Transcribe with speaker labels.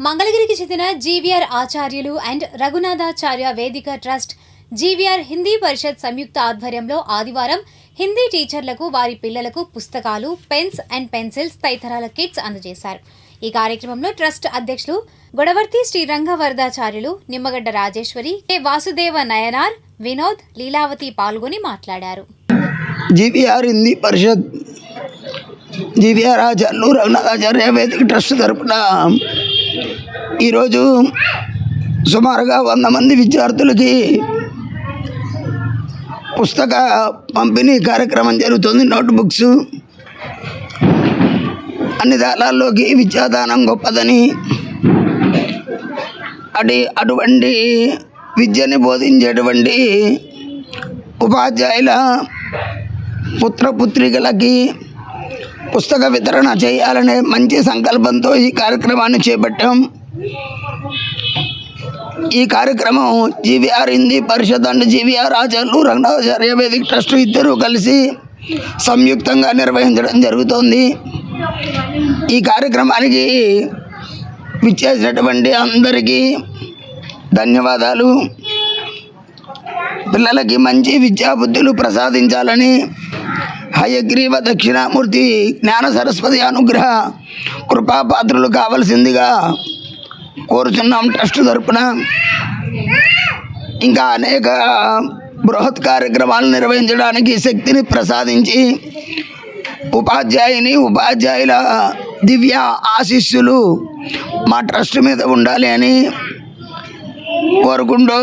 Speaker 1: మంగళగిరికి చెందిన GVR Acharyulu and Raghunathacharya Vedika trust GVR Hindi Parishad సంయుక్త ఆధ్వర్యంలో ఆదివారం హిందీ టీచర్లకు వారి పిల్లలకు పుస్తకాలు పెన్స్ అండ్ పెన్సిల్స్ తదితరాల కిట్స్ అందజేశారు. ఈ కార్యక్రమంలో ట్రస్ట్ అధ్యక్షులు గొడవర్తి శ్రీ రంగవరదాచార్యులు నిమ్మగడ్డ రాజేశ్వరి కె. వాసుదేవ నయనార్ వినోద్ లీలావతి పాల్గొని మాట్లాడారు.
Speaker 2: జీవీఆర్ హిందీ పరిషత్ జీవీఆర్ ఆచార్యులు రఘునాథాచార్య వేదిక ట్రస్ట్ తరపున ఈరోజు సుమారుగా వంద మంది విద్యార్థులకి పుస్తక పంపిణీ కార్యక్రమం జరుగుతుంది నోట్బుక్స్. అన్ని దాలాల్లోకి విద్యాదానం గొప్పదని అటు అటువంటి విద్యని బోధించేటువంటి ఉపాధ్యాయుల పుత్రపుత్రికలకి పుస్తక వితరణ చేయాలనే మంచి సంకల్పంతో ఈ కార్యక్రమాన్ని చేపట్టాం. ఈ కార్యక్రమం GVR Hindi Parishad and GVR Acharyulu Ranganathacharya Vedika trust ఇద్దరు కలిసి సంయుక్తంగా నిర్వహించడం జరుగుతోంది. ఈ కార్యక్రమానికి విచ్చేసినటువంటి అందరికీ ధన్యవాదాలు. పిల్లలకి మంచి విద్యాబుద్ధులు ప్రసాదించాలని హయగ్రీవ దక్షిణామూర్తి జ్ఞాన సరస్వతి అనుగ్రహ కృపాపాత్రులు కావలసిందిగా కోరుచున్నాం ట్రస్ట్ తరపున. ఇంకా అనేక బృహత్ కార్యక్రమాలు నిర్వహించడానికి శక్తిని ప్రసాదించి ఉపాధ్యాయుని ఉపాధ్యాయుల దివ్య ఆశీస్సులు మా ట్రస్ట్ మీద ఉండాలి అని కోరుకుంటూ